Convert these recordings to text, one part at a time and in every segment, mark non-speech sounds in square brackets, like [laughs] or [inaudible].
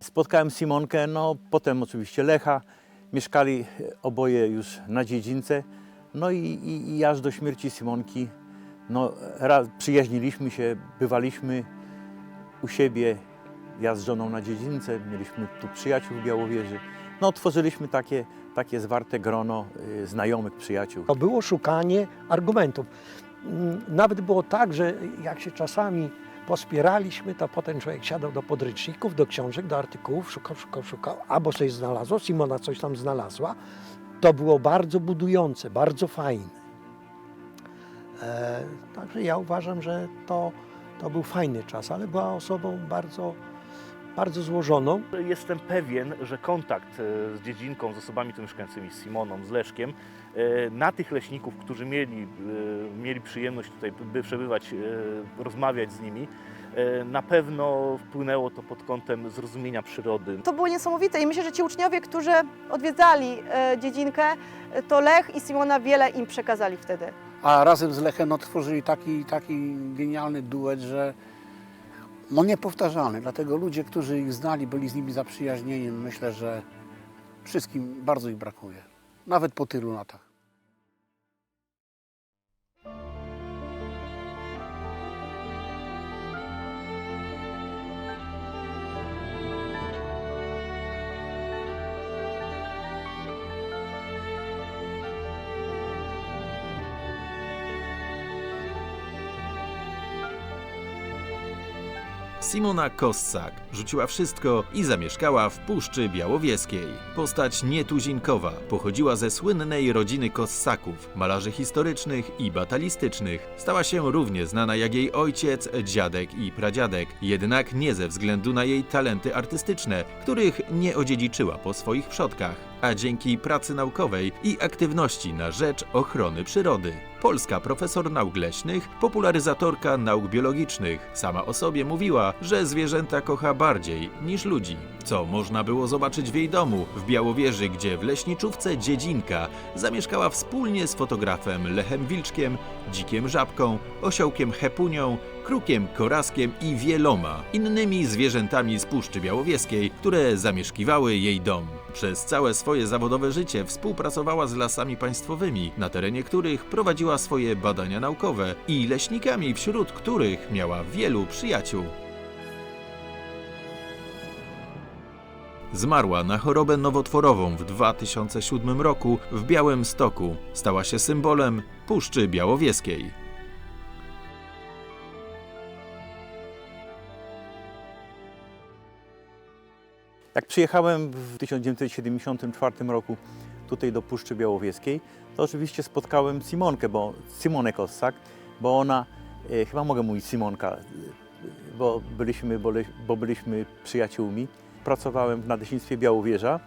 Spotkałem Simonkę, no potem oczywiście Lecha. Mieszkali oboje już na dziedzince. No i, i, i aż do śmierci Simonki no, raz przyjaźniliśmy się, bywaliśmy u siebie, ja z żoną na dziedzince, mieliśmy tu przyjaciół w Białowieży. No, tworzyliśmy takie, takie zwarte grono y, znajomych, przyjaciół. To było szukanie argumentów. Mm, Nawet było tak, że jak się czasami pospieraliśmy, to potem człowiek siadał do podręczników, do książek, do artykułów, szukał, szukał, szukał, albo coś znalazło, Simona coś tam znalazła. To było bardzo budujące, bardzo fajne. E, także ja uważam, że to, to był fajny czas, ale była osobą bardzo, bardzo złożoną. Jestem pewien, że kontakt e, z dziedzinką, z osobami tu mieszkającymi, z Simoną, z Leszkiem, e, na tych leśników, którzy mieli, e, mieli przyjemność tutaj by przebywać, rozmawiać z nimi, na pewno wpłynęło to pod kątem zrozumienia przyrody. To było niesamowite i myślę, że ci uczniowie, którzy odwiedzali dziedzinkę, to Lech i Simona wiele im przekazali wtedy. A razem z Lechem no, tworzyli taki, taki genialny duet, że no niepowtarzalny. Dlatego ludzie, którzy ich znali, byli z nimi zaprzyjaźnieni. Myślę, że wszystkim bardzo ich brakuje. Nawet po tylu latach. Simona Kossak rzuciła wszystko i zamieszkała w Puszczy Białowieskiej. Postać nietuzinkowa, pochodziła ze słynnej rodziny Kossaków, malarzy historycznych i batalistycznych. Stała się równie znana jak jej ojciec, dziadek i pradziadek, jednak nie ze względu na jej talenty artystyczne, których nie odziedziczyła po swoich przodkach, a dzięki pracy naukowej i aktywności na rzecz ochrony przyrody. Polska profesor nauk leśnych, popularyzatorka nauk biologicznych. Sama o sobie mówiła, że zwierzęta kocha bardziej niż ludzi. Co można było zobaczyć w jej domu, w Białowieży, gdzie w leśniczówce Dziedzinka zamieszkała wspólnie z fotografem Lechem Wilczkiem, dzikiem żabką, osiołkiem Hepunią, krukiem koraskiem i wieloma innymi zwierzętami z Puszczy Białowieskiej, które zamieszkiwały jej dom. Przez całe swoje zawodowe życie współpracowała z lasami państwowymi, na terenie których prowadziła swoje badania naukowe i leśnikami, wśród których miała wielu przyjaciół. Zmarła na chorobę nowotworową w 2007 roku w Białym Stoku. Stała się symbolem Puszczy Białowieskiej. Jak przyjechałem w 1974 roku tutaj do Puszczy Białowieskiej, to oczywiście spotkałem Simonkę, bo Simonę Kossak, bo ona, e, chyba mogę mówić Simonka, e, bo byliśmy, bo, byliśmy przyjaciółmi. Pracowałem w Nadleśnictwie Białowieża,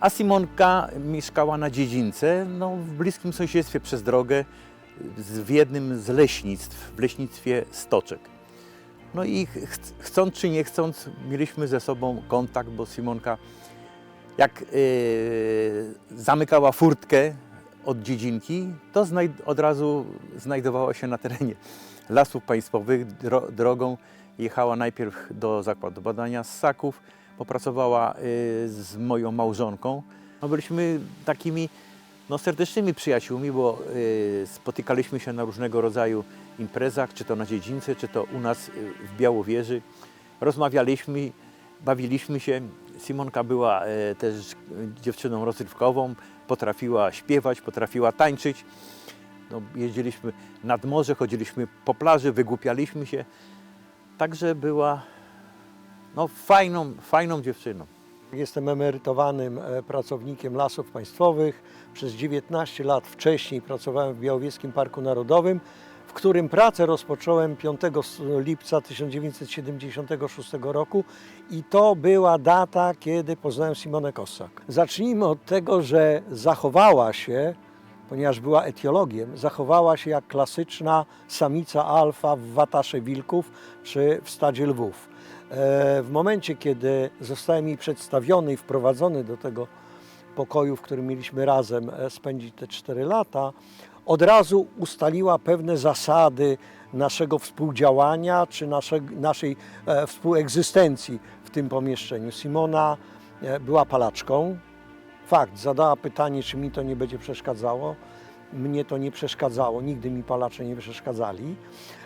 a Simonka mieszkała na dziedzince, no, w bliskim sąsiedztwie przez drogę, z, w jednym z leśnictw, w leśnictwie Stoczek. No i ch- ch- chcąc czy nie chcąc, mieliśmy ze sobą kontakt, bo Simonka jak yy, zamykała furtkę od dziedzinki, to od razu znajdowała się na terenie lasów państwowych. Dro- drogą jechała najpierw do zakładu badania ssaków, popracowała yy, z moją małżonką. No byliśmy takimi no, serdecznymi przyjaciółmi, bo yy, spotykaliśmy się na różnego rodzaju imprezach, czy to na dziedzince, czy to u nas yy, w Białowieży. Rozmawialiśmy, bawiliśmy się. Simonka była e, też dziewczyną rozrywkową, potrafiła śpiewać, potrafiła tańczyć. No, jeździliśmy nad morze, chodziliśmy po plaży, wygłupialiśmy się. Także była no, fajną, fajną dziewczyną. Jestem emerytowanym e, pracownikiem lasów państwowych. Przez 19 lat wcześniej pracowałem w Białowieskim Parku Narodowym, w którym pracę rozpocząłem 5 s- lipca 1976 roku i to była data, kiedy poznałem Simonę Kossak. Zacznijmy od tego, że zachowała się, ponieważ była etiologiem, zachowała się jak klasyczna samica alfa w watasze wilków czy w stadzie lwów. E, W momencie, kiedy zostałem jej przedstawiony i wprowadzony do tego pokoju, w którym mieliśmy razem e, spędzić te 4 lata, od razu ustaliła pewne zasady naszego współdziałania czy nasze, naszej e, współegzystencji w w tym pomieszczeniu. Simona e, była palaczką. Fakt, zadała pytanie, czy mi to nie będzie przeszkadzało. Mnie to nie przeszkadzało, nigdy mi palacze nie przeszkadzali.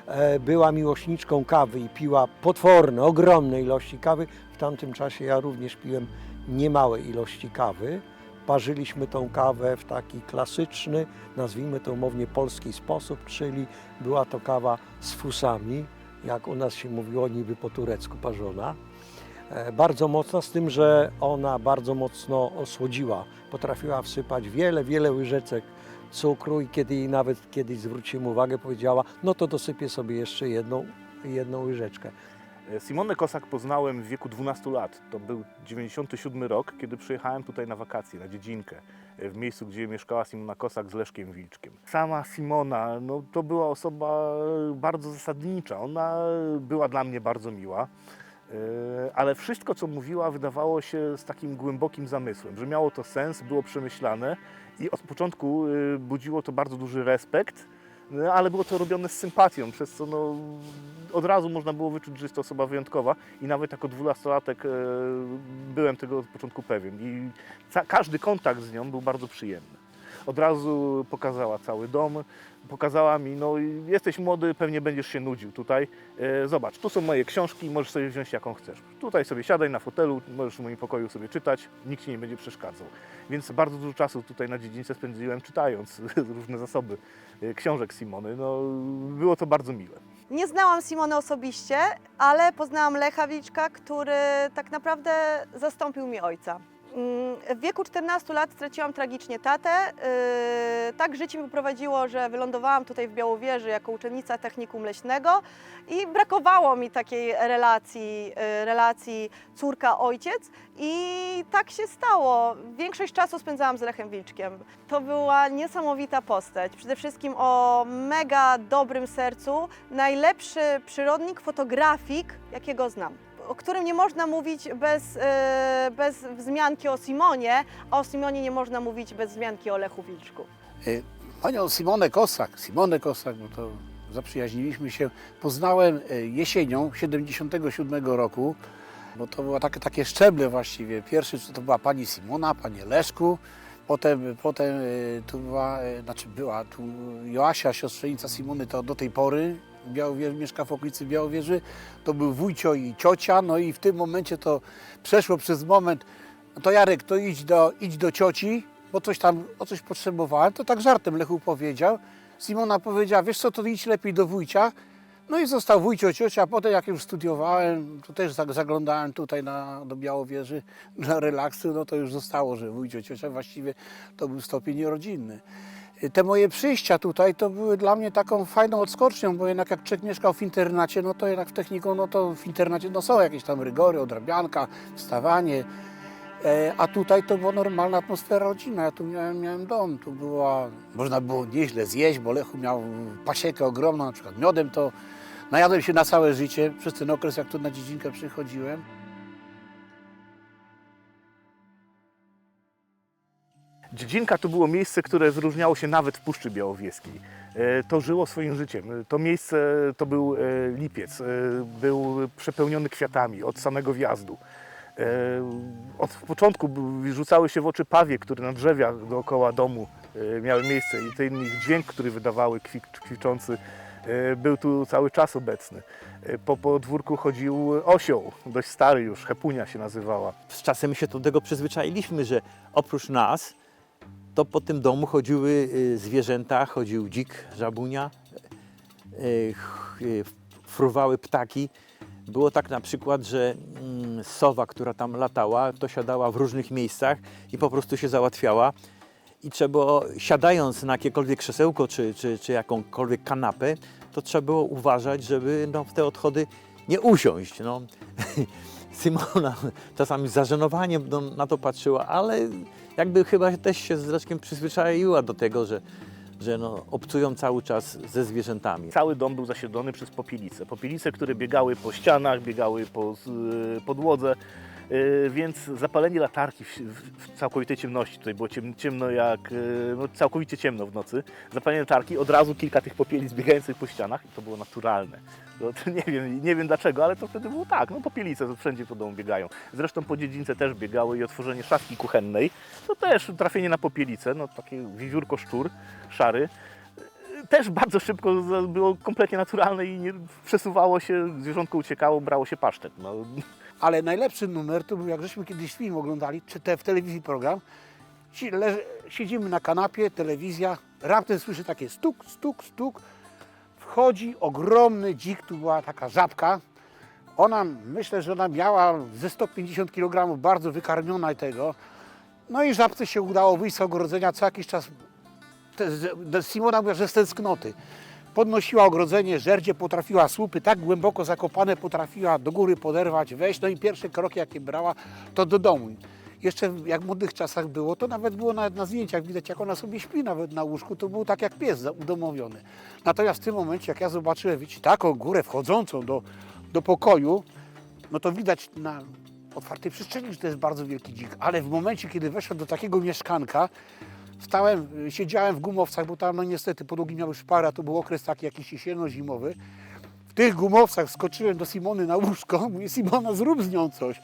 E, Była miłośniczką kawy i piła potworne, ogromne ilości kawy. W tamtym czasie ja również piłem niemałe ilości kawy. Parzyliśmy tą kawę w taki klasyczny, nazwijmy to umownie polski sposób, czyli była to kawa z fusami, jak u nas się mówiło, niby po turecku parzona. E, Bardzo mocna, z tym, że ona bardzo mocno osłodziła. Potrafiła wsypać wiele, wiele łyżeczek cukru i kiedy nawet kiedyś zwróciłem uwagę, powiedziała, no to dosypię sobie jeszcze jedną, jedną łyżeczkę. E, Simonę Kosak poznałem w wieku 12 lat. To był 97 rok, kiedy przyjechałem tutaj na wakacje, na dziedzinkę, e, w miejscu, gdzie mieszkała Simona Kosak z Leszkiem Wilczkiem. Sama Simona, no, to była osoba bardzo zasadnicza. Ona była dla mnie bardzo miła. E, Ale wszystko, co mówiła, wydawało się z takim głębokim zamysłem, że miało to sens, było przemyślane i od początku e, budziło to bardzo duży respekt, no, ale było to robione z sympatią, przez co no, od razu można było wyczuć, że jest to osoba wyjątkowa i nawet jako dwunastolatek e, byłem tego od początku pewien i każdy kontakt z nią był bardzo przyjemny. Od razu pokazała cały dom, pokazała mi, no jesteś młody, pewnie będziesz się nudził tutaj. E, Zobacz, tu są moje książki, możesz sobie wziąć jaką chcesz. Tutaj sobie siadaj na fotelu, możesz w moim pokoju sobie czytać, nikt ci nie będzie przeszkadzał. Więc bardzo dużo czasu tutaj na dziedzińce spędziłem czytając [laughs] różne zasoby e, książek Simony. No, było to bardzo miłe. Nie znałam Simony osobiście, ale poznałam Lecha Wilczka, który tak naprawdę zastąpił mi ojca. Mm, W wieku 14 lat straciłam tragicznie tatę. Yy, Tak życie mi poprowadziło, że wylądowałam tutaj w Białowieży jako uczennica technikum leśnego i brakowało mi takiej relacji, yy, relacji córka-ojciec i tak się stało. Większość czasu spędzałam z Lechem Wilczkiem. To była niesamowita postać. Przede wszystkim o mega dobrym sercu. Najlepszy przyrodnik, fotografik, jakiego znam. O którym nie można mówić bez, e, bez wzmianki o Simonie, a o Simonie nie można mówić bez wzmianki o Lechu Wilczku. Y, Panią Simonę Kosak, Simonę Kosak, bo to zaprzyjaźniliśmy się, poznałem y, jesienią 77 roku, bo to były takie, takie szczeble właściwie. Pierwszy to była pani Simona, panie Leszku, potem, potem tu była, znaczy była tu Joasia, siostrzenica Simony, to do tej pory Białowieży, mieszka w okolicy Białowieży, to był wujcio i ciocia, no i w tym momencie to przeszło przez moment, no to Jarek, to idź do, idź do cioci, bo coś tam, o coś potrzebowałem, to tak żartem Lechu powiedział. Simona powiedziała, wiesz co, to idź lepiej do wujcia. No i został wujcio, ciocia, potem jak już studiowałem, to też zag- zaglądałem tutaj na, do Białowieży dla relaksu, no to już zostało, że wujcio, ciocia właściwie to był stopień rodzinny. Te moje przyjścia tutaj to były dla mnie taką fajną odskocznią, bo jednak jak człowiek mieszkał w internacie, no to jednak w techniku, no to w internacie no są jakieś tam rygory, odrabianka, wstawanie, E, A tutaj to była normalna atmosfera rodzinna. Ja tu miałem, miałem dom. Tu była, można było nieźle zjeść, bo Lechu miał pasiekę ogromną, na przykład miodem to najadłem się na całe życie przez ten okres, jak tu na dziedzinkę przychodziłem. Dziedzinka to było miejsce, które wyróżniało się nawet w Puszczy Białowieskiej. E, To żyło swoim życiem. To miejsce to był e, lipiec, e, był przepełniony kwiatami od samego wjazdu. Od początku rzucały się w oczy pawie, które na drzewach dookoła domu miały miejsce i ten ich dźwięk, który wydawały kwiczący, był tu cały czas obecny. Po podwórku chodził osioł, dość stary już, Hepunia się nazywała. Z czasem się do tego przyzwyczailiśmy, że oprócz nas, to po tym domu chodziły y, zwierzęta, chodził dzik, żabunia, y, y, fruwały ptaki. Było tak na przykład, że mm, sowa, która tam latała, to siadała w różnych miejscach i po prostu się załatwiała. I trzeba siadając na jakiekolwiek krzesełko czy, czy, czy jakąkolwiek kanapę, to trzeba było uważać, żeby no, w te odchody nie usiąść. No. [laughs] Simona czasami z zażenowaniem no, na to patrzyła, ale jakby chyba też się z Leszkiem przyzwyczaiła do tego, że, że no, obcują cały czas ze zwierzętami. Cały dom był zasiedlony przez popielice. Popielice, które biegały po ścianach, biegały po podłodze. Yy, więc zapalenie latarki w, w, całkowitej ciemności, tutaj było ciem, ciemno jak, yy, no, całkowicie ciemno w nocy, zapalenie latarki, od razu kilka tych popielic biegających po ścianach i to było naturalne. No, to nie, wiem, nie wiem dlaczego, ale to wtedy było tak, no popielice wszędzie po domu biegają. Zresztą po dziedzince też biegały i otworzenie szafki kuchennej, to też trafienie na popielicę, no takie wiewiórko szczur, szary, też bardzo szybko było kompletnie naturalne i nie przesuwało się, zwierzątko uciekało, brało się pasztet. No, Ale najlepszy numer to był, jak żeśmy kiedyś film oglądali, czy te w telewizji program. Siedzimy na kanapie, telewizja, raptem słyszę takie stuk, stuk, stuk. Wchodzi ogromny dzik, tu była taka żabka. Ona, myślę, że ona miała ze 150 kg, bardzo wykarmiona tego. No i żabce się udało wyjść z ogrodzenia co jakiś czas. Simona mówiła, że z tęsknoty. Podnosiła ogrodzenie, żerdzie potrafiła słupy tak głęboko zakopane, potrafiła do góry poderwać, wejść. No i pierwsze kroki, jakie brała, to do domu. Jeszcze jak w młodych czasach było, to nawet było nawet na zdjęciach widać, jak ona sobie śpi nawet na łóżku, to był tak jak pies udomowiony. Natomiast w tym momencie, jak ja zobaczyłem, wiecie, taką górę wchodzącą do, do pokoju, no to widać na otwartej przestrzeni, że to jest bardzo wielki dzik. Ale w momencie, kiedy weszłem do takiego mieszkanka, Stałem, siedziałem w gumowcach, bo tam no niestety podłogi miały szparę, a to był okres taki jakiś jesienno-zimowy. W tych gumowcach skoczyłem do Simony na łóżko, mówię, Simona zrób z nią coś.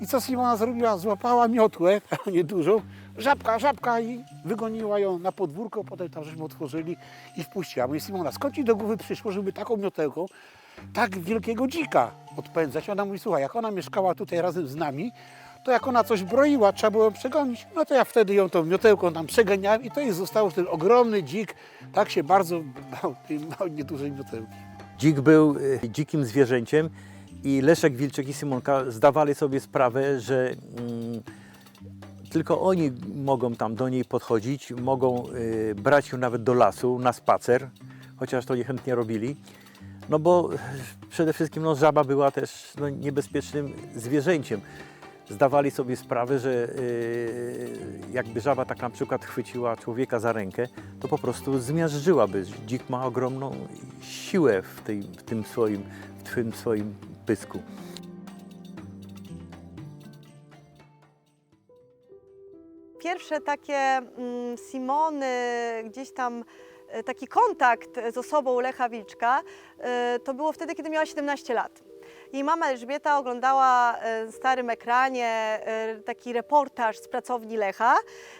I co Simona zrobiła? Złapała miotłę, [laughs] a nie dużą, żabka, żabka i wygoniła ją na podwórko, potem tam żeśmy otworzyli i wpuściła. Mówię, Simona, skąd ci do głowy przyszło, żeby taką miotełką tak wielkiego dzika odpędzać? Ona mówi, słuchaj, jak ona mieszkała tutaj razem z nami, to jak ona coś broiła, trzeba było ją przegonić, no to ja wtedy ją tą miotełką tam przeganiałem i to jest zostało ten ogromny dzik, tak się bardzo bał tej małej, niedużej miotełki. Dzik był y, dzikim zwierzęciem i Leszek Wilczek i Symonka zdawali sobie sprawę, że mm, tylko oni mogą tam do niej podchodzić, mogą y, brać ją nawet do lasu na spacer, chociaż to niechętnie robili. No bo przede wszystkim no, żaba była też no, niebezpiecznym zwierzęciem. Zdawali sobie sprawę, że y, jakby żaba tak na przykład chwyciła człowieka za rękę, to po prostu zmiażdżyłaby. Dzik ma ogromną siłę w, tej, w, tym, swoim, w tym swoim pysku. Pierwsze takie mm, Simony, gdzieś tam e, taki kontakt z osobą Lecha Wilczka, e, to było wtedy, kiedy miała 17 lat. Jej mama Elżbieta oglądała e, na starym ekranie e, taki reportaż z pracowni Lecha,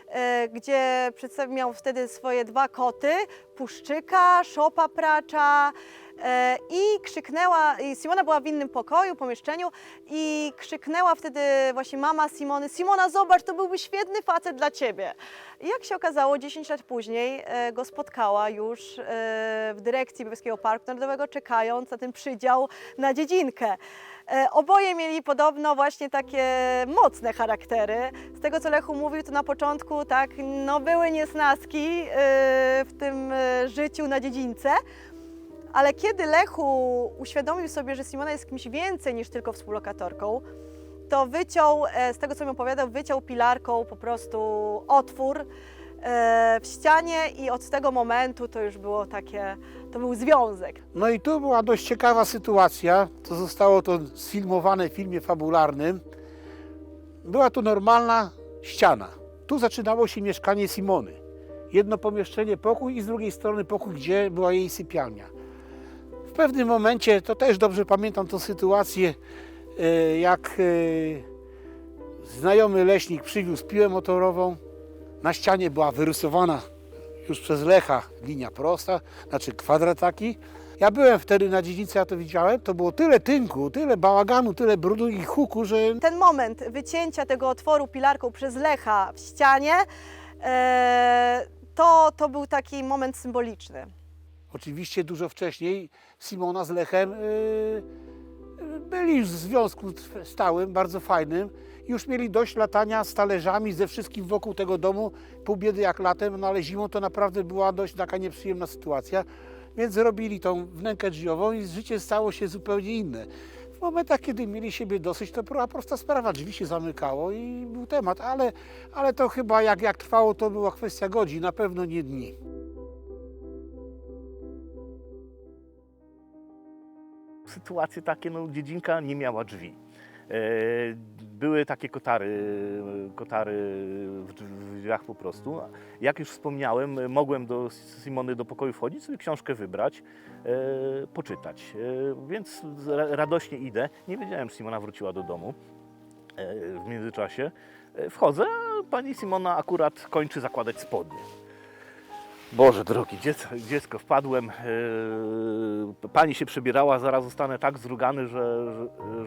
e, gdzie przedstawił miał wtedy swoje dwa koty, Puszczyka, Szopa Pracza e, i krzyknęła, Simona była w innym pokoju, pomieszczeniu i krzyknęła wtedy właśnie mama Simony, Simona zobacz, to byłby świetny facet dla Ciebie. I jak się okazało, 10 lat później e, go spotkała już e, w dyrekcji Białowieskiego Parku Narodowego, czekając na ten przydział na dziedzinkę. E, Oboje mieli podobno właśnie takie mocne charaktery. Z tego, co Lechu mówił, to na początku tak, no były niesnaski e, w tym e, życiu na dziedzince. Ale kiedy Lechu uświadomił sobie, że Simona jest kimś więcej niż tylko współlokatorką, to wyciął, e, z tego co mi opowiadał, wyciął pilarką po prostu otwór e, w ścianie i od tego momentu to już było takie, to był związek. No i tu była dość ciekawa sytuacja, to zostało to sfilmowane w filmie fabularnym. Była tu normalna ściana. Tu zaczynało się mieszkanie Simony. Jedno pomieszczenie, pokój i z drugiej strony pokój, gdzie była jej sypialnia. W pewnym momencie, to też dobrze pamiętam tą sytuację, e, jak e, znajomy leśnik przywiózł piłę motorową. Na ścianie była wyrysowana już przez Lecha linia prosta, znaczy kwadrat taki. Ja byłem wtedy na dziedzicy, ja to widziałem, to było tyle tynku, tyle bałaganu, tyle brudu i huku, że Ten moment wycięcia tego otworu pilarką przez Lecha w ścianie, e, to, to był taki moment symboliczny. Oczywiście dużo wcześniej Simona z Lechem yy, yy, byli już w związku stałym, bardzo fajnym. Już mieli dość latania z talerzami, ze wszystkim wokół tego domu, pół biedy jak latem, no ale zimą to naprawdę była dość taka nieprzyjemna sytuacja. Więc zrobili tą wnękę drzwiową i życie stało się zupełnie inne. W momentach, kiedy mieli siebie dosyć, to była prosta sprawa, drzwi się zamykało i był temat, ale, ale to chyba jak, jak trwało, to była kwestia godzin, na pewno nie dni. Sytuacje takie, no dziedzinka nie miała drzwi. Były takie kotary, kotary w drzw- w drzwiach po prostu. Jak już wspomniałem, mogłem do Simony do pokoju wchodzić, sobie książkę wybrać, e, poczytać. E, Więc ra- radośnie idę. Nie wiedziałem, czy Simona wróciła do domu e, w międzyczasie. E, Wchodzę, pani Simona akurat kończy zakładać spodnie. Boże drogi, dziecko, dziecko wpadłem. e, Pani się przebierała, zaraz zostanę tak zrugany, że,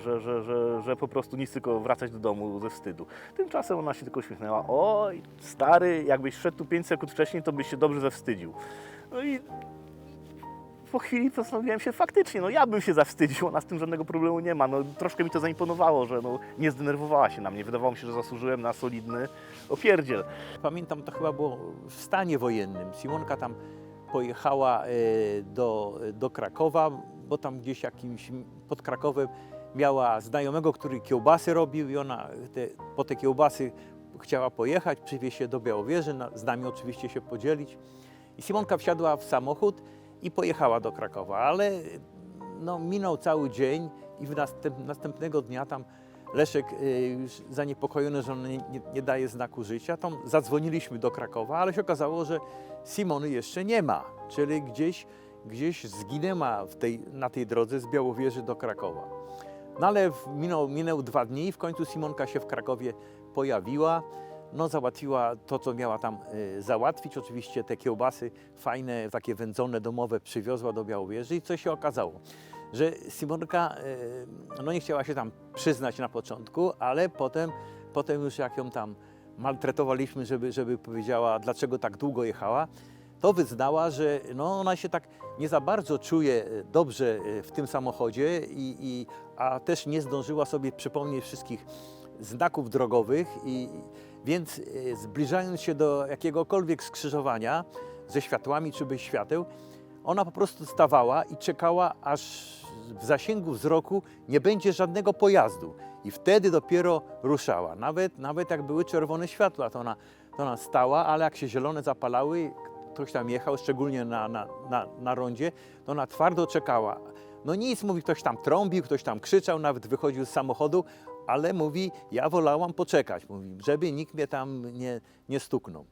że, że, że, że po prostu nic, tylko wracać do domu ze wstydu. Tymczasem ona się tylko uśmiechnęła. Oj, stary, jakbyś wszedł tu 5 sekund wcześniej, to byś się dobrze zawstydził. No i po chwili postanowiłem się faktycznie, no ja bym się zawstydził, ona z tym żadnego problemu nie ma. No, troszkę mi to zaimponowało, że no, nie zdenerwowała się na mnie. Wydawało mi się, że zasłużyłem na solidny opierdziel. Pamiętam, to chyba było w stanie wojennym. Simonka tam pojechała e, do, do Krakowa, bo tam gdzieś jakimś pod Krakowem miała znajomego, który kiełbasy robił i ona te, po te kiełbasy chciała pojechać, przywieźć się do Białowieży, na, z nami oczywiście się podzielić. I Simonka wsiadła w samochód i pojechała do Krakowa, ale no, minął cały dzień i następ, następnego dnia tam Leszek y, już zaniepokojony, że on nie, nie, daje znaku życia, tam zadzwoniliśmy do Krakowa, ale się okazało, że Simony jeszcze nie ma, czyli gdzieś, gdzieś zginęła w tej, na tej drodze z Białowieży do Krakowa. No ale minął, minęły dwa dni i w końcu Simonka się w Krakowie pojawiła. No załatwiła to, co miała tam y, załatwić. Oczywiście te kiełbasy fajne, takie wędzone, domowe przywiozła do Białowieży i co się okazało? Że Simonka y, no nie chciała się tam przyznać na początku, ale potem, potem już jak ją tam maltretowaliśmy, żeby, żeby powiedziała, dlaczego tak długo jechała, to wyznała, że no ona się tak nie za bardzo czuje e, dobrze w tym samochodzie, i, i, a też nie zdążyła sobie przypomnieć wszystkich znaków drogowych, i, więc e, zbliżając się do jakiegokolwiek skrzyżowania ze światłami czy bez świateł, ona po prostu stawała i czekała, aż w zasięgu wzroku nie będzie żadnego pojazdu. I wtedy dopiero ruszała. Nawet, nawet jak były czerwone światła, to ona, to ona stała, ale jak się zielone zapalały, ktoś tam jechał, szczególnie na, na, na, na rondzie, to ona twardo czekała. No nic, mówi, ktoś tam trąbił, ktoś tam krzyczał, nawet wychodził z samochodu, ale mówi, ja wolałam poczekać, mówi, żeby nikt mnie tam nie, nie stuknął.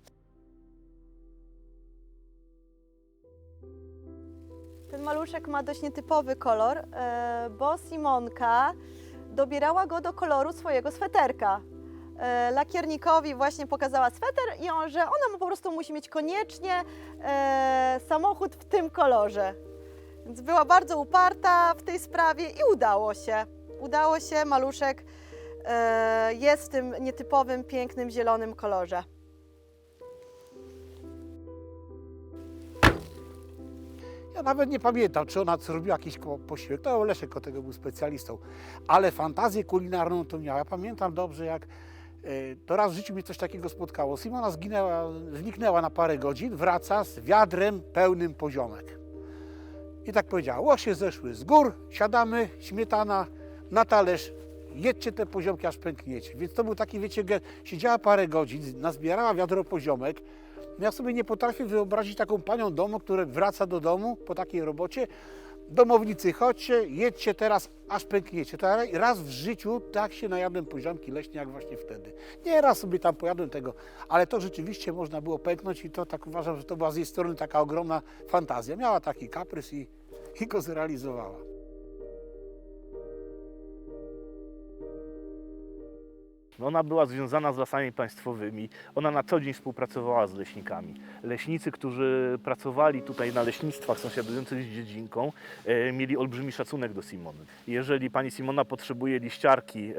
Ten maluszek ma dość nietypowy kolor, e, bo Simonka dobierała go do koloru swojego sweterka. E, Lakiernikowi właśnie pokazała sweter i on, że ona po prostu musi mieć koniecznie e, samochód w tym kolorze. Więc była bardzo uparta w tej sprawie i udało się. Udało się, maluszek jest w tym nietypowym, pięknym, zielonym kolorze. Ja nawet nie pamiętam, czy ona zrobiła jakiś posiłek. To Leszek od tego był specjalistą. Ale fantazję kulinarną to miała. Ja pamiętam dobrze, jak e, to raz w życiu mnie coś takiego spotkało. Simona zginęła, zniknęła na parę godzin, wraca z wiadrem pełnym poziomek. I tak powiedziała, łosie zeszły z gór, siadamy, śmietana na talerz, jedźcie te poziomki, aż pękniecie. Więc to był taki, wiecie, siedziała parę godzin, nazbierała wiadro poziomek. No ja sobie nie potrafię wyobrazić taką panią domu, która wraca do domu po takiej robocie. Domownicy, chodźcie, jedźcie teraz, aż pękniecie. To raz w życiu tak się najadłem poziomki leśne, jak właśnie wtedy. Nie raz sobie tam pojadłem tego, ale to rzeczywiście można było pęknąć i to tak uważam, że to była z jej strony taka ogromna fantazja. Miała taki kaprys i, i go zrealizowała. Ona była związana z lasami państwowymi, ona na co dzień współpracowała z leśnikami. Leśnicy, którzy pracowali tutaj na leśnictwach sąsiadujących z dziedzinką, e, mieli olbrzymi szacunek do Simony. Jeżeli pani Simona potrzebuje liściarki e,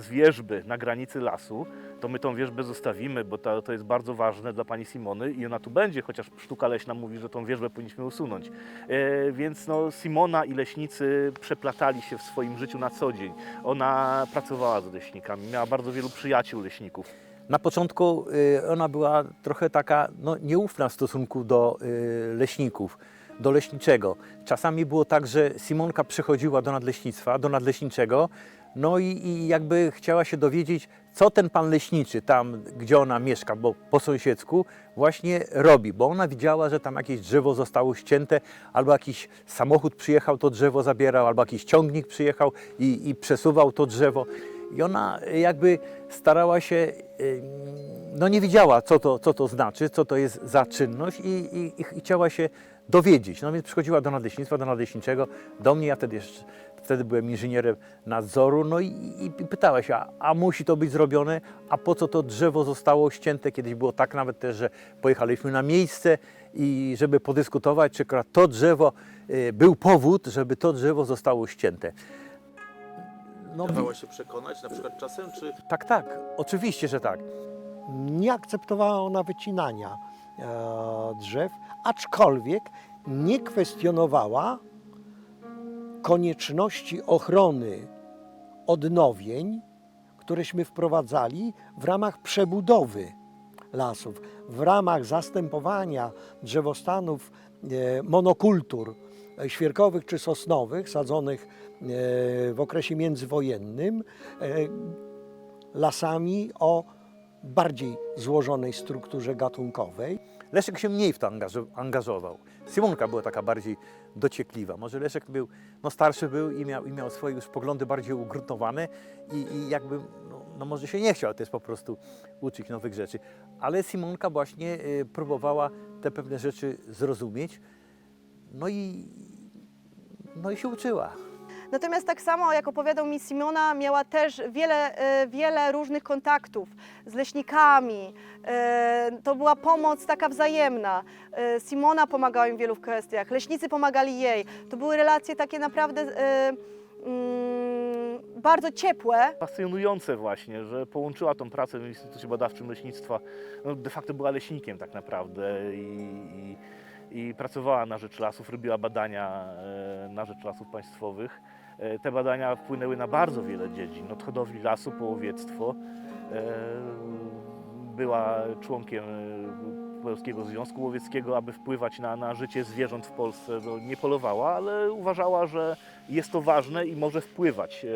z wierzby na granicy lasu, to my tą wierzbę zostawimy, bo to, to jest bardzo ważne dla pani Simony i ona tu będzie, chociaż sztuka leśna mówi, że tą wierzbę powinniśmy usunąć. E, więc no, Simona i leśnicy przeplatali się w swoim życiu na co dzień. Ona pracowała z leśnikami, miała bardzo wielu przyjaciół leśników. Na początku y, ona była trochę taka no, nieufna w stosunku do y, leśników, do leśniczego. Czasami było tak, że Simonka przychodziła do nadleśnictwa, do nadleśniczego, no i, i jakby chciała się dowiedzieć, co ten pan leśniczy tam, gdzie ona mieszka, bo po sąsiedzku właśnie robi, bo ona widziała, że tam jakieś drzewo zostało ścięte, albo jakiś samochód przyjechał, to drzewo zabierał, albo jakiś ciągnik przyjechał i, i przesuwał to drzewo. I ona jakby starała się, y, no nie wiedziała, co to, co to znaczy, co to jest za czynność i, i, i chciała się dowiedzieć. No więc przychodziła do nadleśnictwa, do nadleśniczego, do mnie, ja wtedy jeszcze, wtedy byłem inżynierem nadzoru, no i, i, pytała się, a, a musi to być zrobione, a po co to drzewo zostało ścięte? Kiedyś było tak nawet też, że pojechaliśmy na miejsce i żeby podyskutować, czy to drzewo, y, był powód, żeby to drzewo zostało ścięte. No, Dawałaś się przekonać na przykład czasem, czy tak, tak, oczywiście, że tak. Nie akceptowała ona wycinania e, drzew, aczkolwiek nie kwestionowała konieczności ochrony odnowień, któreśmy wprowadzali w ramach przebudowy lasów, w ramach zastępowania drzewostanów e, monokultur świerkowych czy sosnowych sadzonych e, w okresie międzywojennym e, lasami o bardziej złożonej strukturze gatunkowej. Leszek się mniej w to angażo- angażował. Simonka była taka bardziej dociekliwa. Może Leszek był, no starszy był i miał, i miał swoje już poglądy bardziej ugruntowane i, i jakby, no, no może się nie chciał też po prostu uczyć nowych rzeczy. Ale Simonka właśnie próbowała te pewne rzeczy zrozumieć, no i, no i się uczyła. Natomiast tak samo, jak opowiadał mi Simona, miała też wiele, e, wiele różnych kontaktów z leśnikami. E, To była pomoc taka wzajemna. E, Simona pomagała im w wielu kwestiach, leśnicy pomagali jej. To były relacje takie naprawdę mm, bardzo ciepłe. Pasjonujące właśnie, że połączyła tą pracę w Instytucie Badawczym Leśnictwa. No, de facto była leśnikiem tak naprawdę i, i, i pracowała na rzecz lasów, robiła badania e, na rzecz lasów państwowych. E, Te badania wpłynęły na bardzo wiele dziedzin, od hodowli lasu po łowiectwo. E, Była członkiem Polskiego Związku Łowieckiego, aby wpływać na, na życie zwierząt w Polsce. No, nie polowała, ale uważała, że jest to ważne i może wpływać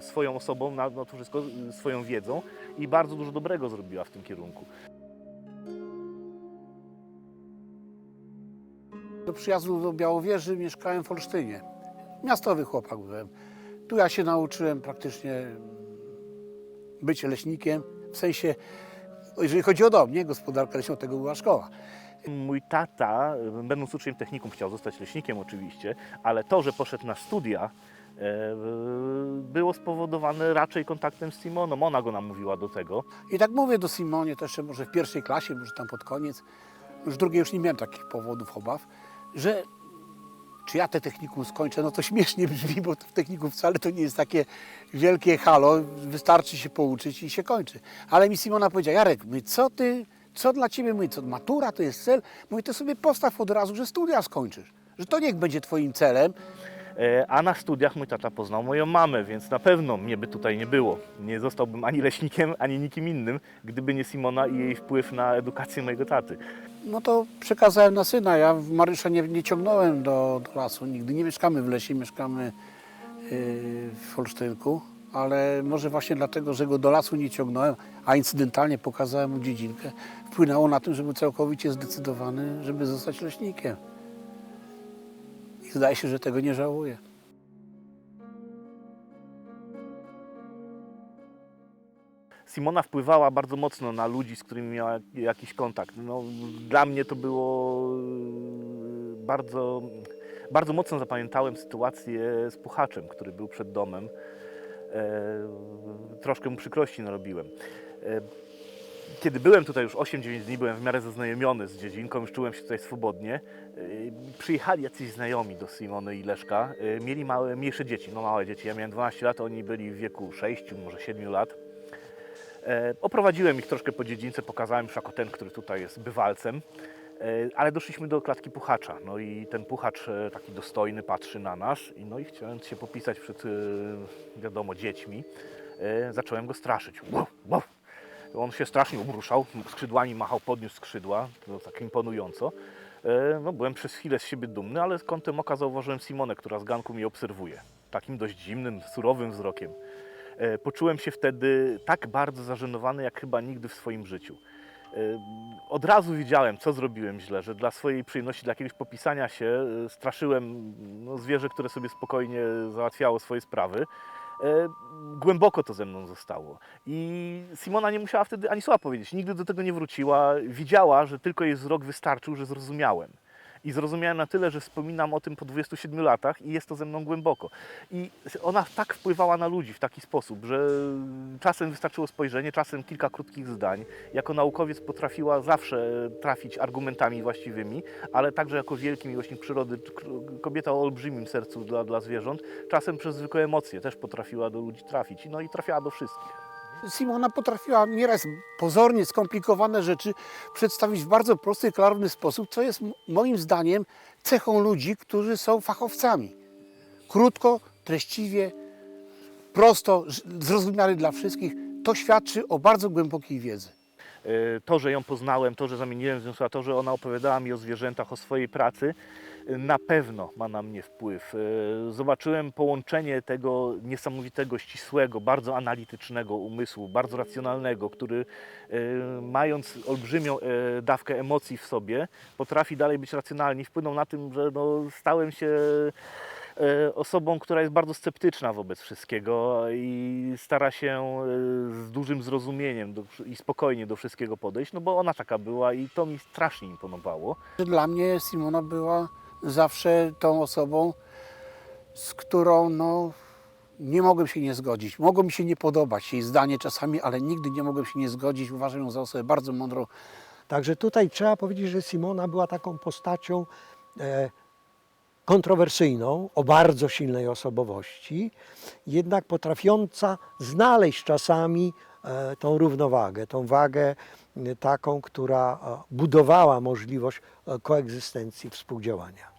swoją osobą na, na to wszystko, swoją wiedzą i bardzo dużo dobrego zrobiła w tym kierunku. Do przyjazdu do Białowieży mieszkałem w Olsztynie. Miastowy chłopak byłem. Tu ja się nauczyłem praktycznie być leśnikiem. W sensie, jeżeli chodzi o dom, nie gospodarka leśna, tego była szkoła. Mój tata, będąc uczniem technikum, chciał zostać leśnikiem oczywiście, ale to, że poszedł na studia, e, było spowodowane raczej kontaktem z Simoną. Ona go namówiła do tego. I tak mówię do Simonie, też może w pierwszej klasie, może tam pod koniec, już w drugiej już nie miałem takich powodów, obaw, że czy ja te technikum skończę, no to śmiesznie [laughs] brzmi, bo w technikum wcale to nie jest takie wielkie halo, wystarczy się pouczyć i się kończy. Ale mi Simona powiedziała, Jarek, my co ty, co dla ciebie, my co, matura to jest cel? Mówię, to sobie postaw od razu, że studia skończysz, że to niech będzie twoim celem, A na studiach mój tata poznał moją mamę, więc na pewno mnie by tutaj nie było. Nie zostałbym ani leśnikiem, ani nikim innym, gdyby nie Simona i jej wpływ na edukację mojego taty. No to przekazałem na syna. Ja w Marysza nie, nie ciągnąłem do, do lasu. Nigdy nie mieszkamy w lesie, mieszkamy yy, w Olsztynku. Ale może właśnie dlatego, że go do lasu nie ciągnąłem, a incydentalnie pokazałem mu dziedzinkę, wpłynęło na tym, że był całkowicie zdecydowany, żeby zostać leśnikiem. Zdaje się, że tego nie żałuje. Simona wpływała bardzo mocno na ludzi, z którymi miała jakiś kontakt. No, dla mnie to było e, bardzo, bardzo mocno zapamiętałem sytuację z puchaczem, który był przed domem. E, troszkę mu przykrości narobiłem. E, kiedy byłem tutaj już 8-9 dni, byłem w miarę zaznajomiony z dziedzinką, już czułem się tutaj swobodnie. E, Przyjechali jacyś znajomi do Simony i Leszka. E, Mieli małe, mniejsze dzieci, no małe dzieci. Ja miałem 12 lat, oni byli w wieku 6, może 7 lat. E, oprowadziłem ich troszkę po dziedzińce, pokazałem szako ten, który tutaj jest bywalcem, e, ale doszliśmy do klatki puchacza. No i ten puchacz e, taki dostojny patrzy na nas i no i chciałem się popisać przed, wiadomo, dziećmi, zacząłem go straszyć. Wow, wow. On się strasznie obruszał, skrzydłami machał, podniósł skrzydła, to tak imponująco. E, No, byłem przez chwilę z siebie dumny, ale kątem oka zauważyłem Simonę, która z ganku mnie obserwuje. Takim dość zimnym, surowym wzrokiem. E, Poczułem się wtedy tak bardzo zażenowany, jak chyba nigdy w swoim życiu. E, Od razu wiedziałem, co zrobiłem źle, że dla swojej przyjemności, dla jakiegoś popisania się straszyłem no, zwierzę, które sobie spokojnie załatwiało swoje sprawy. E, głęboko to ze mną zostało. I Simona nie musiała wtedy ani słowa powiedzieć. Nigdy do tego nie wróciła. Widziała, że tylko jej wzrok wystarczył, że zrozumiałem. I zrozumiałem na tyle, że wspominam o tym po 27 latach i jest to ze mną głęboko. I ona tak wpływała na ludzi w taki sposób, że czasem wystarczyło spojrzenie, czasem kilka krótkich zdań. Jako naukowiec potrafiła zawsze trafić argumentami właściwymi, ale także jako wielki miłośnik przyrody, kobieta o olbrzymim sercu dla, dla zwierząt, czasem przez zwykłe emocje też potrafiła do ludzi trafić. No i trafiała do wszystkich. Simona potrafiła nieraz pozornie skomplikowane rzeczy przedstawić w bardzo prosty, klarowny sposób, co jest moim zdaniem cechą ludzi, którzy są fachowcami. Krótko, treściwie, prosto, zrozumiale dla wszystkich. To świadczy o bardzo głębokiej wiedzy. E, To, że ją poznałem, to, że zamieniłem z nią to, że ona opowiadała mi o zwierzętach, o swojej pracy, e, na pewno ma na mnie wpływ. E, Zobaczyłem połączenie tego niesamowitego, ścisłego, bardzo analitycznego umysłu, bardzo racjonalnego, który mając olbrzymią dawkę emocji w sobie, potrafi dalej być racjonalny. Wpłynął na tym, że no, stałem się osobą, która jest bardzo sceptyczna wobec wszystkiego i stara się e, z dużym zrozumieniem do, i spokojnie do wszystkiego podejść, no bo ona taka była i to mi strasznie imponowało. Dla mnie Simona była zawsze tą osobą, z którą no, nie mogłem się nie zgodzić. Mogło mi się nie podobać jej zdanie czasami, ale nigdy nie mogłem się nie zgodzić. Uważam ją za osobę bardzo mądrą, Także tutaj trzeba powiedzieć, że Simona była taką postacią e, kontrowersyjną, o bardzo silnej osobowości, jednak potrafiąca znaleźć czasami e, tą równowagę, tą wagę e, taką, która e, budowała możliwość koegzystencji, współdziałania.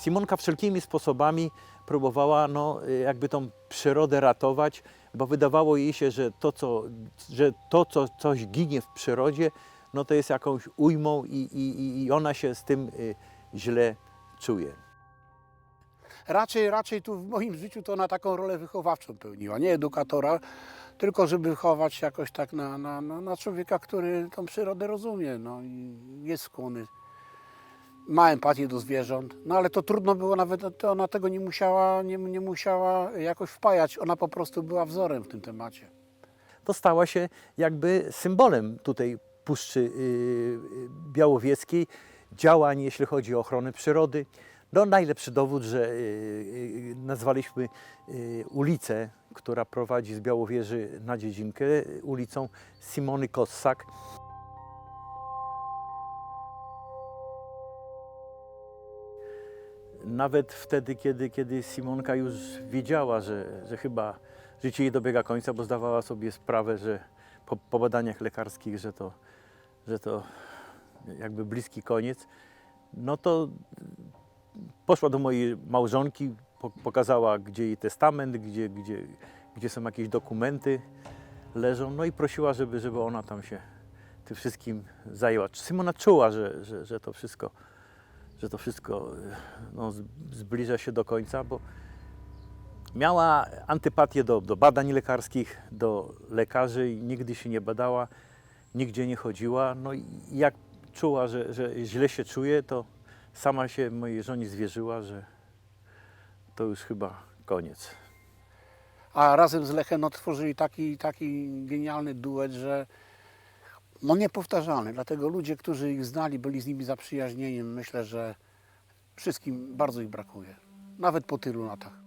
Simonka wszelkimi sposobami próbowała no, jakby tą przyrodę ratować, bo wydawało jej się, że to, co, że to, co coś ginie w przyrodzie, no to jest jakąś ujmą i, i, i ona się z tym y, źle czuje. Raczej, raczej tu w moim życiu to ona taką rolę wychowawczą pełniła, nie edukatora, tylko żeby wychować jakoś tak na, na, na, na człowieka, który tą przyrodę rozumie no, i jest skłonny. Ma empatię do zwierząt, no ale to trudno było, nawet to ona tego nie musiała, nie, nie musiała jakoś wpajać, ona po prostu była wzorem w tym temacie. to stała się jakby symbolem tutaj Puszczy y, y, Białowieskiej, działań, jeśli chodzi o ochronę przyrody. No, najlepszy dowód, że y, nazwaliśmy ulicę, która prowadzi z Białowieży na Dziedzinkę, ulicą Simony Kossak. Nawet wtedy, kiedy, kiedy Simonka już wiedziała, że, że chyba życie jej dobiega końca, bo zdawała sobie sprawę, że po, po badaniach lekarskich, że to, że to jakby bliski koniec, no to poszła do mojej małżonki, po- pokazała, gdzie jej testament, gdzie, gdzie, gdzie są jakieś dokumenty leżą, no i prosiła, żeby, żeby ona tam się tym wszystkim zajęła. Simona czuła, że, że, że to wszystko, że to wszystko no, zbliża się do końca, bo miała antypatię do, do badań lekarskich, do lekarzy i nigdy się nie badała, nigdzie nie chodziła. No i jak czuła, że, że źle się czuje, to sama się mojej żonie zwierzyła, że to już chyba koniec. A razem z Lechem otworzyli taki, taki genialny duet, że no niepowtarzalny. Dlatego ludzie, którzy ich znali, byli z nimi zaprzyjaźnieni. Myślę, że wszystkim bardzo ich brakuje. Nawet po tylu latach.